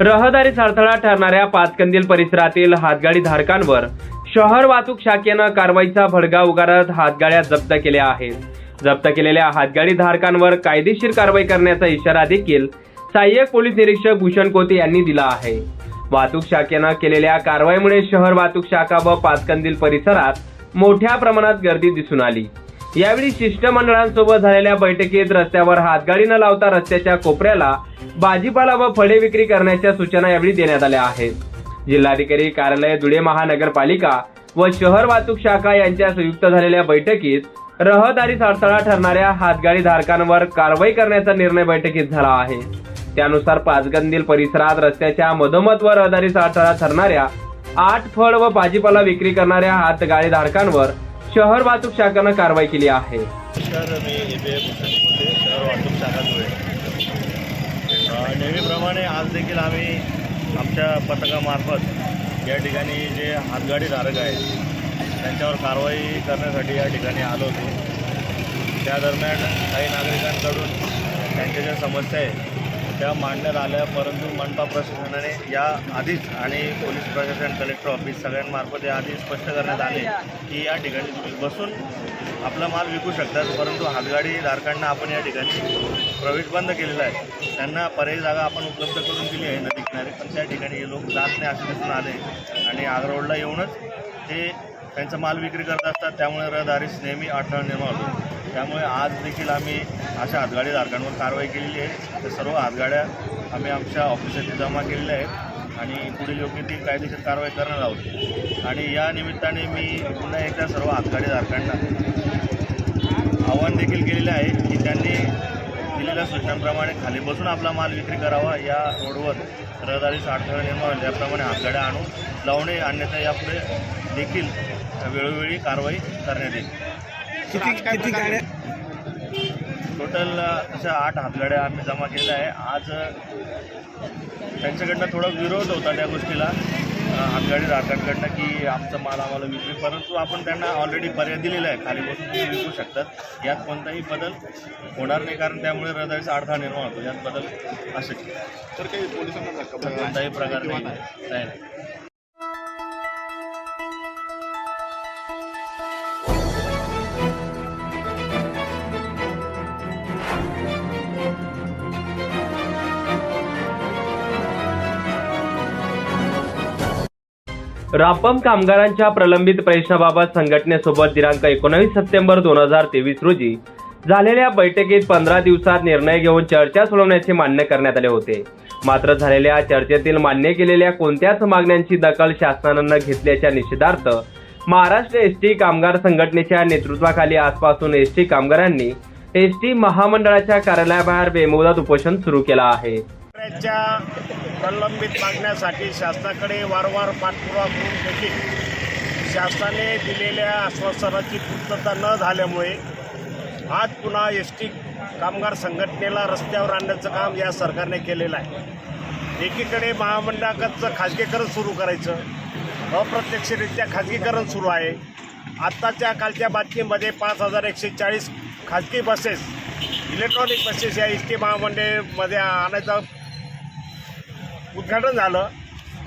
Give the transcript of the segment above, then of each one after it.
रहदारीत अडथळा ठरणाऱ्या पाचकंदील परिसरातील हातगाडी धारकांवर शहर वाहतूक शाखेनं कारवाईचा भडगा उगारत हातगाड्या जप्त केल्या आहेत. जप्त केलेल्या हातगाडी धारकांवर कायदेशीर कारवाई करण्याचा इशारा देखील सहाय्यक पोलीस निरीक्षक भूषण कोते यांनी दिला आहे. वाहतूक शाखेनं केलेल्या कारवाईमुळे शहर वाहतूक शाखा व पाचकंदील परिसरात मोठ्या प्रमाणात गर्दी दिसून आली. यावेळी शिष्टमंडळांसोबत झालेल्या बैठकीत रस्त्यावर हातगाडी न लावता रस्त्याच्या कोपऱ्याला भाजीपाला व फळे विक्री करण्याच्या सूचना यावेळी देण्यात आल्या आहेत. जिल्हाधिकारी कार्यालय धुळे महानगरपालिका व शहर वाहतूक शाखा यांच्या संयुक्त झालेल्या बैठकीत रहदारीस अडथळा ठरणाऱ्या हातगाडी धारकांवर कारवाई करण्याचा निर्णय बैठकीत झाला आहे. त्यानुसार पाचगंदील परिसरात रस्त्याच्या मधोमध व रहदारी अडथळा ठरणाऱ्या आठ फळ व भाजीपाला विक्री करणाऱ्या हातगाडी धारकांवर शहर वाहतूक शाखेनं कारवाई केली आहे. सर मी शहर वाहतूक शाखा धुळे नेहमीप्रमाणे आज देखील आम्ही आमच्या पथकामार्फत या ठिकाणी जे हातगाडी धारक आहेत त्यांच्यावर कारवाई करण्यासाठी या ठिकाणी आलो होतो. त्या दरम्यान काही नागरिकांकडून त्यांच्या ज्या समस्या आहेत त्या मांडण्यात आल्या परंतु मनपा प्रशासनाने या आधीच आणि पोलीस प्रशासन कलेक्टर ऑफिस सगळ्यांमार्फत या आधी स्पष्ट करण्यात आले की या ठिकाणी तुम्ही बसून आपला माल विकू शकतात परंतु हातगाडी धारकांना आपण या ठिकाणी प्रवेश बंद केलेला आहे. त्यांना पर्यायी जागा आपण उपलब्ध करून दिली आहे नदी किनारी पण त्या ठिकाणी हे लोक जात नाही असे आले. आणि आग्रोडला येऊनच ते त्यांचा माल विक्री करत असतात त्यामुळे रहदारीस नेहमी अडथळा निर्माण होतो. त्यामुळे आज देखील आम्ही अशा हातगाडीधारकांवर कारवाई केलेली आहे. तर सर्व हातगाड्या आम्ही आमच्या ऑफिसात जमा केलेल्या आहेत आणि पुढील योग्य ती कायदेशीर कारवाई करणार आहोत. आणि या निमित्ताने मी पुन्हा एकदा सर्व हातगाडीधारकांना आव्हान देखील केलेलं आहे की त्यांनी दिलेल्या सूचनांप्रमाणे खाली बसून आपला माल विक्री करावा. या रोडवर रहदारीचा अडथळा निर्माण होईल त्याप्रमाणे हातगाड्या आणून लावणे अन्यथा यापुढे देखील वेळोवेळी कारवाई करण्यात येईल. किती किती गाड्या? टोटल अशा आठ हातगाड्या आम्ही जमा केल्या आहे. आज त्यांच्याकडनं थोडा विरोध होता त्या गोष्टीला. हातगाडी धारकांकडनं की आमचा माल आम्हाला विक्री परंतु आपण त्यांना ऑलरेडी पर्याय दिलेला आहे. खाली बसून तुम्ही विकू शकतात. यात कोणताही बदल होणार नाही कारण त्यामुळे हृदयाचा अडथळा निर्माण होतो. यात बदल असेल तर काही पोलिसांना? कोणताही प्रकार नाही नाही? रापम कामगारांच्या प्रलंबित प्रश्नाबाबत संघटनेसोबत दिनांक एकोणावीस सप्टेंबर दोन हजार तेवीस रोजी झालेल्या बैठकीत पंधरा दिवसात निर्णय घेऊन चर्चा सोडवण्याचे मान्य करण्यात आले होते. मात्र झालेल्या चर्चेतील मान्य केलेल्या कोणत्याच मागण्यांची दखल शासनानं घेतल्याच्या निषेधार्थ महाराष्ट्र एस टी कामगार संघटनेच्या नेतृत्वाखाली आजपासून एस टी कामगारांनी एस टी महामंडळाच्या कार्यालयाबाहेर बेमुदत उपोषण सुरू केलं आहे. शेतकऱ्याच्या प्रलंबित मागण्यासाठी शासनाकडे वारंवार पाठपुरावा करून देखील शासनाने दिलेल्या आश्वासनाची पूर्तता न झाल्यामुळे आज पुन्हा एस टी कामगार संघटनेला रस्त्यावर आणण्याचं काम या सरकारने केलेलं आहे. एकीकडे महामंडळाकडचं खाजगीकरण सुरू करायचं अप्रत्यक्षरित्या खाजगीकरण सुरू आहे. आत्ताच्या कालच्या बातमीमध्ये पाच हजार एकशे चाळीस खाजगी बसेस इलेक्ट्रॉनिक बसेस या एस टी महामंडळमध्ये आणायचा उद्घाटन झालं.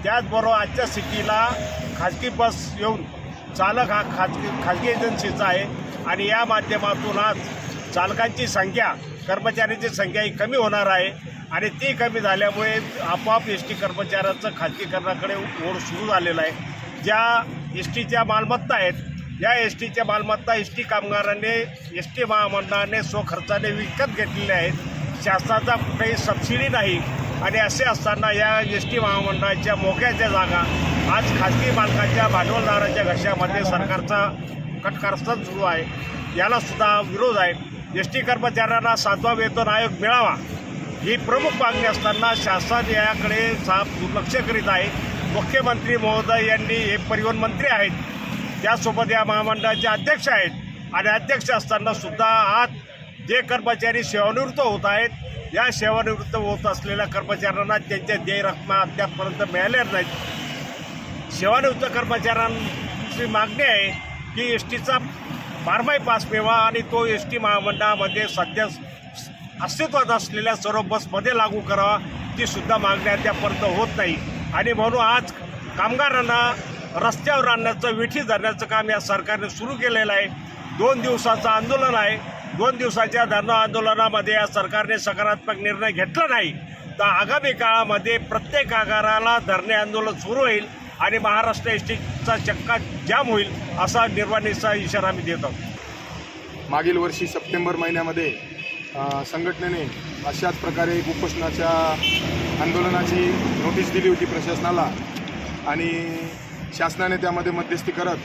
त्याचबरोबर आजच्या सिटीला खाजगी बस येऊन चालक हा खाजगी खाजगी एजन्सीचा आहे आणि या माध्यमातून आज चालकांची संख्या कर्मचाऱ्यांची संख्या ही कमी होणार आहे आणि ती कमी झाल्यामुळे आपोआप एस टी कर्मचाऱ्यांचं खाजगीकरणाकडे ओढ सुरू झालेलं आहे. ज्या एस टीच्या मालमत्ता आहेत या एस टीच्या मालमत्ता एस टी कामगारांनी एस टी महामंडळाने स्वखर्चाने विकत घेतलेल्या आहेत. शासनाचा कुठेही सबसिडी नाही. आणि असे असताना या एस टी महामंडळाच्या मोक्याच्या जागा आज खाजगी मालकाच्या भांडवलदाराच्या घशामध्ये सरकारचा कटकारस्थान सुरू आहे. याला सुद्धा विरोध आहे. एस टी कर्मचाऱ्यांना सातवा वेतन आयोग मिळावा ही प्रमुख मागणी असताना शासन याकडे साफ दुर्लक्ष करीत आहे. मुख्यमंत्री महोदय यांनी हे परिवहन मंत्री आहेत. त्यासोबत या महामंडळाचे अध्यक्ष आहेत. आणि अध्यक्ष असताना सुद्धा आज जे कर्मचारी सेवानिवृत्त होत आहेत या सेवानिवृत्त होत असलेल्या कर्मचाऱ्यांना त्यांच्या देय रकमा अद्यापपर्यंत मिळाल्या नाहीत. सेवानिवृत्त कर्मचाऱ्यांची मागणी आहे की एस टीचा बारमाही पास मिळवा आणि तो एस टी महामंडळामध्ये सध्या अस्तित्वात असलेल्या सर्व बसमध्ये लागू करावा तीसुद्धा सुद्धा मागण्या होत नाही. आणि म्हणून आज कामगारांना रस्त्यावर आणण्याचं विठी धरण्याचं काम या सरकारने सुरू केलेलं आहे. दोन दिवसाचं आंदोलन आहे. दोन दिवसाच्या धरणं आंदोलनामध्ये या सरकारने सकारात्मक निर्णय घेतला नाही. तर आगामी काळामध्ये प्रत्येक आगाराला धरणे आंदोलन सुरू होईल आणि महाराष्ट्र एस टीचा चक्का जाम होईल असा निर्वाणीचा इशारा आम्ही देत आहोत. मागील वर्षी सप्टेंबर महिन्यामध्ये संघटनेने अशाच प्रकारे एक उपोषणाच्या आंदोलनाची नोटीस दिली होती प्रशासनाला आणि शासनाने त्यामध्ये मध्यस्थी करत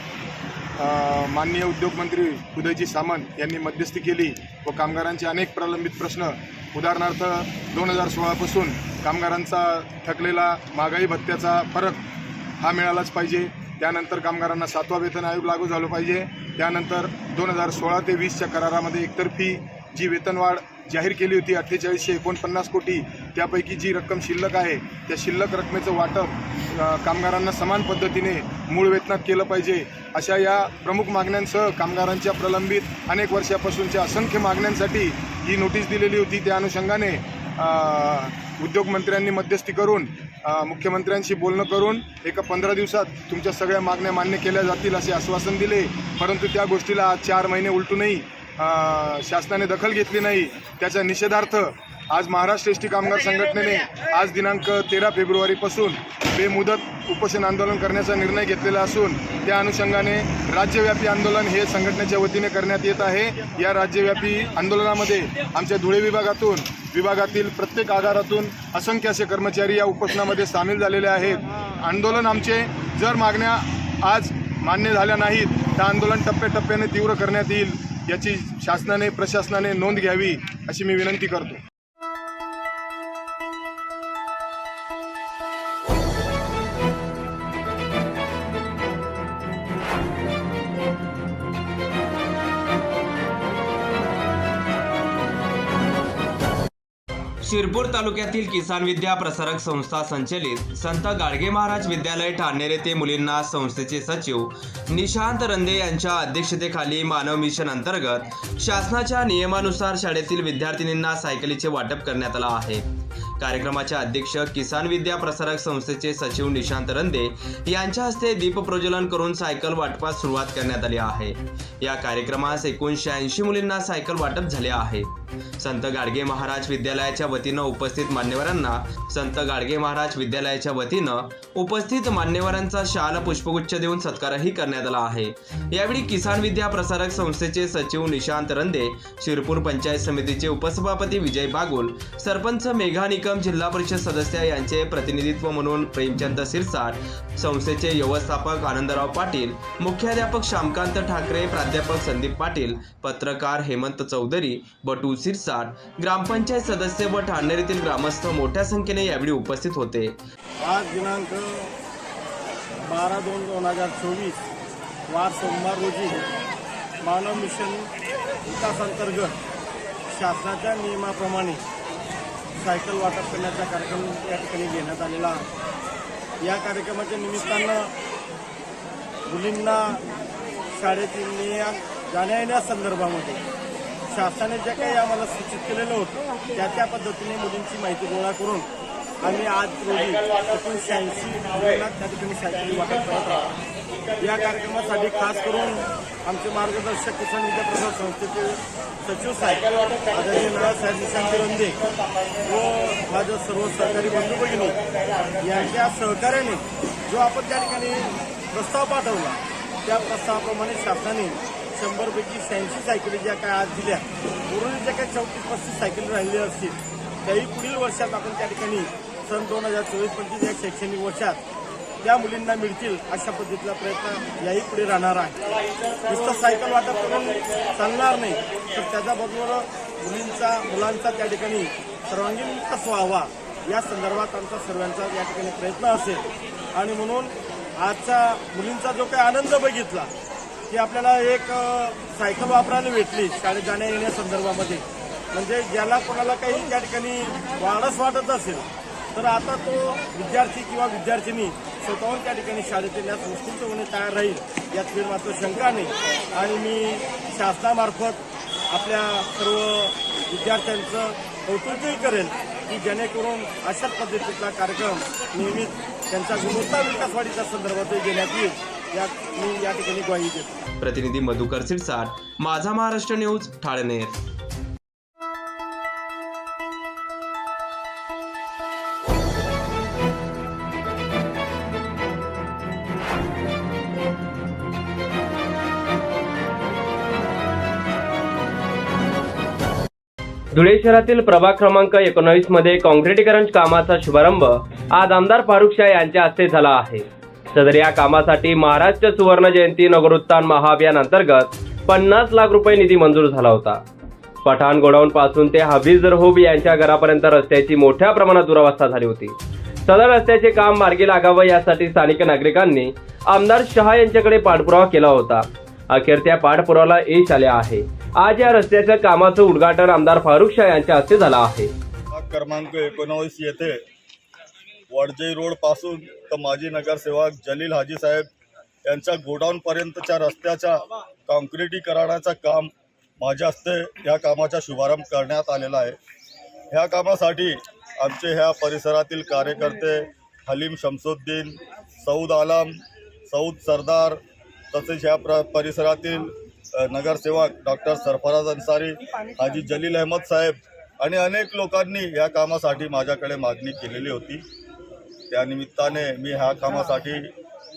माननीय उद्योगमंत्री उदयजी सामंत यांनी मध्यस्थी केली व कामगारांचे अनेक प्रलंबित प्रश्न उदाहरणार्थ दोन हजार सोळापासून कामगारांचा थकलेला महागाई भत्त्याचा फरक हा मिळालाच पाहिजे. त्यानंतर कामगारांना सातवा वेतन आयोग लागू झालं पाहिजे. त्यानंतर दोन हजार सोळा ते वीसच्या करारामध्ये एकतर्फी जी वेतनवाढ जाहीर केली होती अठ्ठेचाळीसशे एकोणपन्नास कोटी त्यापैकी जी रक्कम शिल्लक आहे त्या शिल्लक रकमेचं वाटप कामगारांना समान पद्धतीने मूळ वेतनात केलं पाहिजे. अशा या प्रमुख मागण्यांसह कामगारांच्या प्रलंबित अनेक वर्षापासूनच्या असंख्य मागण्यांसाठी ही नोटीस दिलेली होती. त्या अनुषंगाने उद्योगमंत्र्यांनी मध्यस्थी करून मुख्यमंत्र्यांशी बोलणं करून एका पंधरा दिवसात तुमच्या सगळ्या मागण्या मान्य केल्या जातील असे आश्वासन दिले. परंतु त्या गोष्टीला आज चार महिने उलटूनही शासनाने दखल घेतली नाही. त्याच्या निषेधार्थ आज महाराष्ट्र एस टी कामगार संघटनेने आज दिनांक तेरा फेब्रुवारीपासून बेमुदत उपोषण आंदोलन करण्याचा निर्णय घेतलेला असून त्या अनुषंगाने राज्यव्यापी आंदोलन हे संघटनेच्या वतीने करण्यात येत आहे. या राज्यव्यापी आंदोलनामध्ये आमच्या धुळे विभागातून विभागातील प्रत्येक आगारातून असंख्य असे कर्मचारी या उपोषणामध्ये सामील झालेले आहेत. आंदोलन आमचे जर मागण्या आज मान्य झाल्या नाहीत तर आंदोलन टप्प्याटप्प्याने तीव्र करण्यात येईल याची शासनाने प्रशासनाने नोंद घ्यावी अशी मी विनंती करतो. शिरपूर तालुक्यातील किसान विद्या प्रसारक संस्था संचलित संत गाडगे महाराज विद्यालय ठाणेर येथे मुलींना संस्थेचे सचिव निशांत रंदे यांच्या अध्यक्षतेखाली मानव मिशन अंतर्गत शासनाच्या नियमानुसार शाळेतील विद्यार्थिनींना सायकलीचे वाटप करण्यात आलं आहे. कार्यक्रमाचे अध्यक्ष किसान विद्या प्रसारक संस्थेचे सचिव निशांत रंदे यांच्या हस्ते दीप प्रज्वलन करून सायकल वाटपास सुरुवात करण्यात आली आहे. या कार्यक्रमास एकूण ऐंशी मुलींना सायकल वाटप झाले आहे. संत गाडगे महाराज विद्यालयाच्या वतीनं उपस्थित मान्यवरांना संत गाडगे महाराज विद्यालयाच्या वतीनं उपस्थित मान्यवरांचा शाल पुष्पगुच्छ देऊन सत्कारही करण्यात आला आहे. यावेळी किसान विद्या प्रसारक संस्थेचे सचिव निशांत रंदे शिरपूर पंचायत समितीचे उपसभापती विजय बागुल सरपंच मेघा निकम जिल्हा परिषद सदस्य यांचे प्रतिनिधित्व म्हणून प्रेमचंद सिरसाट संस्थेचे व्यवस्थापक आनंदराव पाटील मुख्याध्यापक श्यामकांत ठाकरे प्राध्यापक संदीप पाटील पत्रकार हेमंत चौधरी बटू सिरसाट ग्रामपंचायत सदस्य व ठाणेर येथील ग्रामस्थ मोठ्या संख्येने यावेळी उपस्थित होते. आज दिनांक बारा दोन दोन हजार चोवीस वार सोमवार रोजी मानव मिशन विकास अंतर्गत शासनाच्या नियमाप्रमाणे सायकल वाटप करण्याचा कार्यक्रम या ठिकाणी घेण्यात आलेला आहे. या कार्यक्रमाच्या निमित्तानं मुलींना शाळेतील नियम जाण्या येण्यासंदर्भामध्ये शासनाने जे काही आम्हाला सूचित केलेलं होतं त्या त्या पद्धतीने मुलींची माहिती गोळा करून आम्ही आज रोजी एकूण शहाऐंशी मुलांना त्या ठिकाणी सायकली वाटप करत आहोत. या कार्यक्रमासाठी खास करून आमचे मार्गदर्शक किसान विद्याप्रसाद संस्थेचे सचिव साहेब आदरणीय नानासाहेब निशांत रंदे व माझ्या सर्व सहकारी बंधू भगिनी यांच्या सहकार्याने जो आपण त्या ठिकाणी प्रस्ताव पाठवला त्या प्रस्तावाप्रमाणे शासनाने शंभरपैकी शहाऐंशी सायकली ज्या काय आज दिल्या उर्वरित ज्या काही चौतीस पस्तीस सायकली राहिलेल्या असतील त्याही पुढील वर्षात आपण त्या ठिकाणी सन दोन हजार चोवीस पंचवीस या शैक्षणिक वर्षात त्या मुलींना मिळतील अशा पद्धतीचा प्रयत्न याही पुढे राहणार आहे. नुसतं सायकल वाटप करून चालणार नाही तर त्याच्याबरोबर मुलींचा मुलांचा त्या ठिकाणी सर्वांगीण विकास व्हावा या संदर्भात आमचा सर्वांचा या ठिकाणी प्रयत्न असेल. आणि म्हणून आजचा मुलींचा जो काही आनंद बघितला की आपल्याला एक सायकल वापरायला भेटली शाळेत जाण्या संदर्भामध्ये म्हणजे ज्याला कोणाला काही त्या ठिकाणी वाढच वाटत असेल तर आता तो विद्यार्थी किंवा विद्यार्थिनी स्वतःहून त्या ठिकाणी शाळेत येण्यास उत्स्फूर्तपणे तयार राहील यात मी मात्र शंका नाही. आणि मी शासनामार्फत आपल्या सर्व विद्यार्थ्यांचं कौतुकही करेल की जेणेकरून अशाच पद्धतीचा कार्यक्रम नेहमीच त्यांच्या गुणवत्ता विकासवाढीच्या संदर्भात घेण्यात येईल. या मी या ठिकाणी ग्वाही देतो. प्रतिनिधी मधुकर सिरसाट माझा महाराष्ट्र न्यूज ठाळनेर धुळे शहरातील प्रभाग क्रमांक एकोणावीसमध्ये काँक्रिटीकरण कामाचा शुभारंभ आज आमदार फारुख शाह यांच्या हस्ते झाला आहे. सदर या कामासाठी महाराष्ट्र सुवर्ण जयंती नगरोत्थान महाअभियान अंतर्गत पन्नास लाख रुपये निधी मंजूर झाला होता. पठाण गोडाऊन पासून ते हफीज होब यांच्या घरापर्यंत रस्त्याची मोठ्या प्रमाणात दुरावस्था झाली होती. सदर रस्त्याचे काम मार्गी लागावं यासाठी स्थानिक नागरिकांनी आमदार शहा यांच्याकडे पाठपुरावा केला होता. अखेर त्या पाठपुरावाला यश आले आहे. आज या रस्त्याच्या कामाचं उद्घाटन आमदार फारुख शाह यांच्या हस्ते झालं आहे. क्रमांक एकोणवीस येथे वडजई रोडपासून तर माजी नगरसेवक जलील हाजी साहेब यांच्या गोडाऊनपर्यंतच्या रस्त्याच्या काँक्रिटीकरणाचं काम माझ्या हस्ते या कामाचा शुभारंभ करण्यात आलेला आहे. ह्या कामासाठी आमचे ह्या परिसरातील कार्यकर्ते हलीम शमसुद्दीन सौद आलम सौद सरदार तसेच ह्या प्र परिसरातील नगरसेवक डॉक्टर सरफराज अन्सारी हाजी जलील अहमद साहेब आणि अनेक लोकांनी या कामासाठी माझ्याकडे मागणी केलेली होती. त्यानिमित्ताने मी ह्या कामासाठी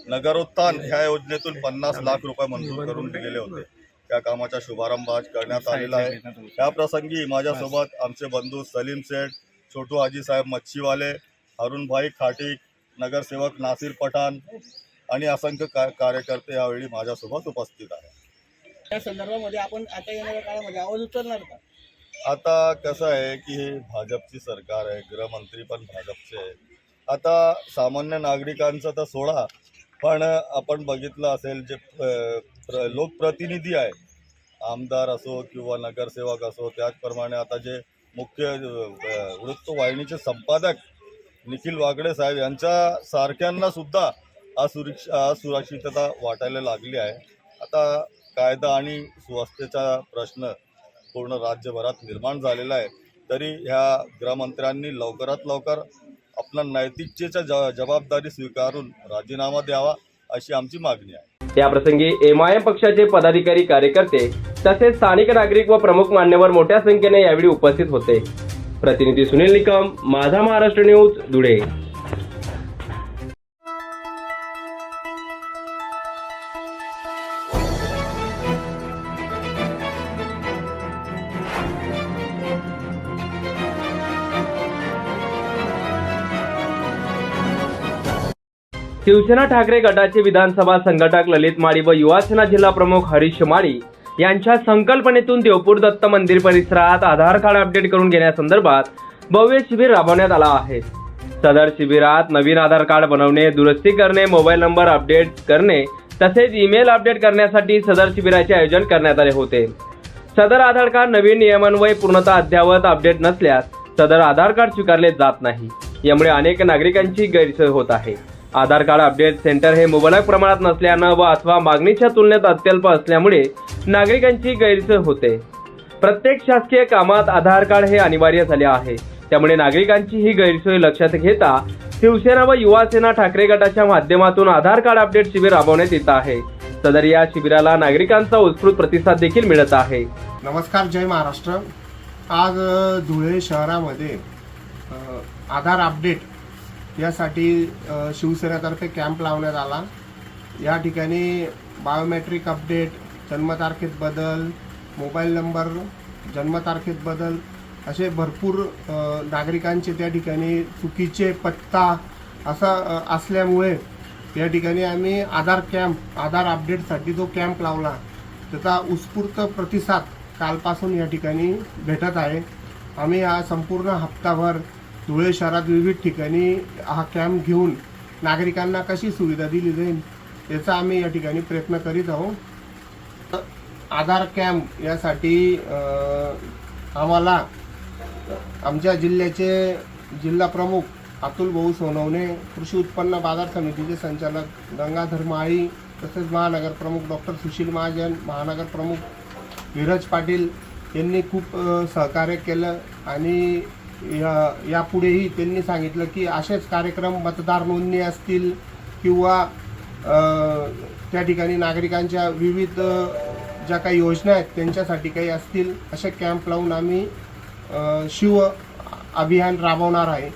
नगरोत्थान ह्या योजनेतून पन्नास लाख रुपये मंजूर करून दिलेले होते. त्या कामाचा शुभारंभ आज करण्यात आलेला आहे. या प्रसंगी माझ्यासोबत आमचे बंधू सलीम शेठ छोटू हाजी साहेब मच्छीवाले अरुणभाई खाटीक नगरसेवक नासिर पठाण आणि असंख्य का कार्यकर्ते यावेळी माझ्यासोबत उपस्थित आहेत. या संदर्भामध्ये आपण आता येणाऱ्या काळामध्ये आवाज उचलणार का? आता कसं आहे की हे भाजपची सरकार आहे गृहमंत्री पण भाजपचे आहे आता सामान्य नागरिकांचं तर सोडा पण आपण बघितलं असेल जे प्र लोकप्रतिनिधी आहे आमदार असो किंवा नगरसेवक असो त्याचप्रमाणे आता जे मुख्य वृत्तवाहिनीचे संपादक निखिल वागडे साहेब यांच्या सारख्यांना सुद्धा असुरक्ष असुरक्षितता वाटायला लागली आहे. आता कायदा आणि सुव्यवस्थेचा प्रश्न पूर्ण राज्यभरात निर्माण झालेला आहे. तरी ह्या गृहमंत्र्यांनी लवकरात लवकर आपला नैतिकतेचा जबाबदारी स्वीकारून राजीनामा द्यावा अशी आमची मागणी आहे. याप्रसंगी एमआयएम पक्षाचे पदाधिकारी कार्यकर्ते तसेच स्थानिक नागरिक व प्रमुख मान्यवर मोठ्या संख्येने यावेळी उपस्थित होते. प्रतिनिधी सुनील निकम माझा महाराष्ट्र न्यूज धुळे. शिवसेना ठाकरे गटाचे विधानसभा संघटक ललित माळी व युवासेना जिल्हा प्रमुख हरीश माळी यांच्या संकल्पनेतून देवपूर दत्त मंदिर परिसरात आधार कार्ड अपडेट करून घेण्यासंदर्भात भव्य शिबिर राबवण्यात आला आहे. सदर शिबिरात नवीन आधार कार्ड बनवणे दुरुस्ती करणे मोबाईल नंबर अपडेट करणे तसेच ईमेल अपडेट करण्यासाठी सदर शिबिराचे आयोजन करण्यात आले होते. सदर आधार कार्ड नवीन नियमान्वये पूर्णतः अद्ययावत अपडेट नसल्यास सदर आधार कार्ड स्वीकारले जात नाही. यामुळे अनेक नागरिकांची गैरसोय होत आहे. आधार कार्ड अपडेट सेंटर हे मुबलक प्रमाणात नसल्यानं व अथवा मागणीच्या तुलनेत अत्यल्प असल्यामुळे नागरिकांची गैरसोय होते. प्रत्येक शासकीय कामात आधार कार्ड हे अनिवार्य झाले आहे. त्यामुळे नागरिकांची ही गैरसोय लक्षात घेता शिवसेना व युवासेना ठाकरे गटाच्या माध्यमातून आधार कार्ड अपडेट शिबिर राबवण्यात येत आहे. सदर या शिबिराला नागरिकांचा उत्स्फूर्त प्रतिसाद देखील मिळत आहे. नमस्कार जय महाराष्ट्र. आज धुळे शहरामध्ये आधार अपडेट यासाठी शिवसेनेतर्फे कॅम्प लावण्यात आला. या ठिकाणी बायोमेट्रिक अपडेट जन्मतारखेत बदल मोबाईल नंबर जन्मतारखेत बदल असे भरपूर नागरिकांचे त्या ठिकाणी चुकीचे पत्ता असा असल्यामुळे या ठिकाणी आम्ही आधार कॅम्प आधार अपडेटसाठी जो कॅम्प लावला त्याचा उत्स्फूर्त प्रतिसाद कालपासून या ठिकाणी भेटत आहे. आम्ही हा संपूर्ण हप्ताभर धुळे शहरात विविध ठिकाणी हा कॅम्प घेऊन नागरिकांना कशी सुविधा दिली जाईल याचा आम्ही या ठिकाणी प्रयत्न करीत आहोत. आधार कॅम्प यासाठी आम्हाला आमच्या जिल्ह्याचे जिल्हा प्रमुख अतुल भाऊ सोनवणे कृषी उत्पन्न बाजार समितीचे संचालक गंगाधर माळी तसेच महानगर प्रमुख डॉक्टर सुशील महाजन महानगर प्रमुख विरज पाटील यांनी खूप सहकार्य केलं आणि या यापुढेही त्यांनी सांगितलं की असेच कार्यक्रम मतदार नोंदणी असतील किंवा त्या ठिकाणी नागरिकांच्या विविध ज्या काही योजना आहेत त्यांच्यासाठी काही असतील असे कॅम्प लावून आम्ही शिव अभियान राबवणार आहे.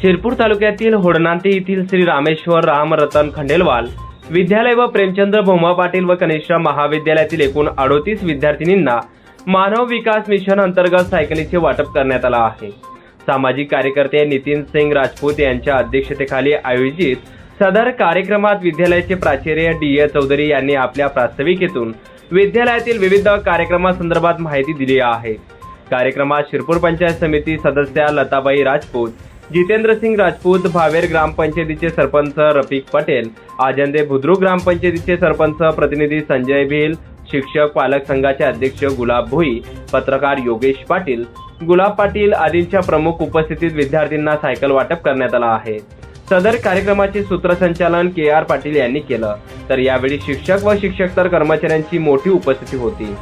शिरपूर तालुक्यातील होडनांते येथील श्री रामेश्वर राम रतन खंडेलवाल विद्यालय व प्रेमचंद्र भोमा पाटील व कनिष्ठा महाविद्यालयातील एकूण अडोतीस विद्यार्थिनींना मानव विकास मिशन अंतर्गत सायकलीचे वाटप करण्यात आलं आहे. सामाजिक कार्यकर्ते नितीन सिंग राजपूत यांच्या अध्यक्षतेखाली आयोजित सदर कार्यक्रमात विद्यालयाचे प्राचार्य डी ए चौधरी यांनी आपल्या प्रास्ताविकेतून विद्यालयातील विविध कार्यक्रमासंदर्भात माहिती दिली आहे. कार्यक्रमात शिरपूर पंचायत समिती सदस्या लताबाई राजपूत जितेंद्र सिंग राजपूत भावेर ग्रामपंचायतीचे सरपंच रफिक पटेल आजंदे बुद्रुक ग्रामपंचायतीचे सरपंच प्रतिनिधी संजय भिल शिक्षक पालक संघाचे अध्यक्ष गुलाब भोई पत्रकार योगेश पाटील गुलाब पाटील आदींच्या प्रमुख उपस्थितीत विद्यार्थ्यांना सायकल वाटप करण्यात आला आहे. सदर कार्यक्रमाचे सूत्रसंचालन के आर पाटील यांनी केलं. तर यावेळी शिक्षक व शिक्षकतर कर्मचाऱ्यांची मोठी उपस्थिती होती.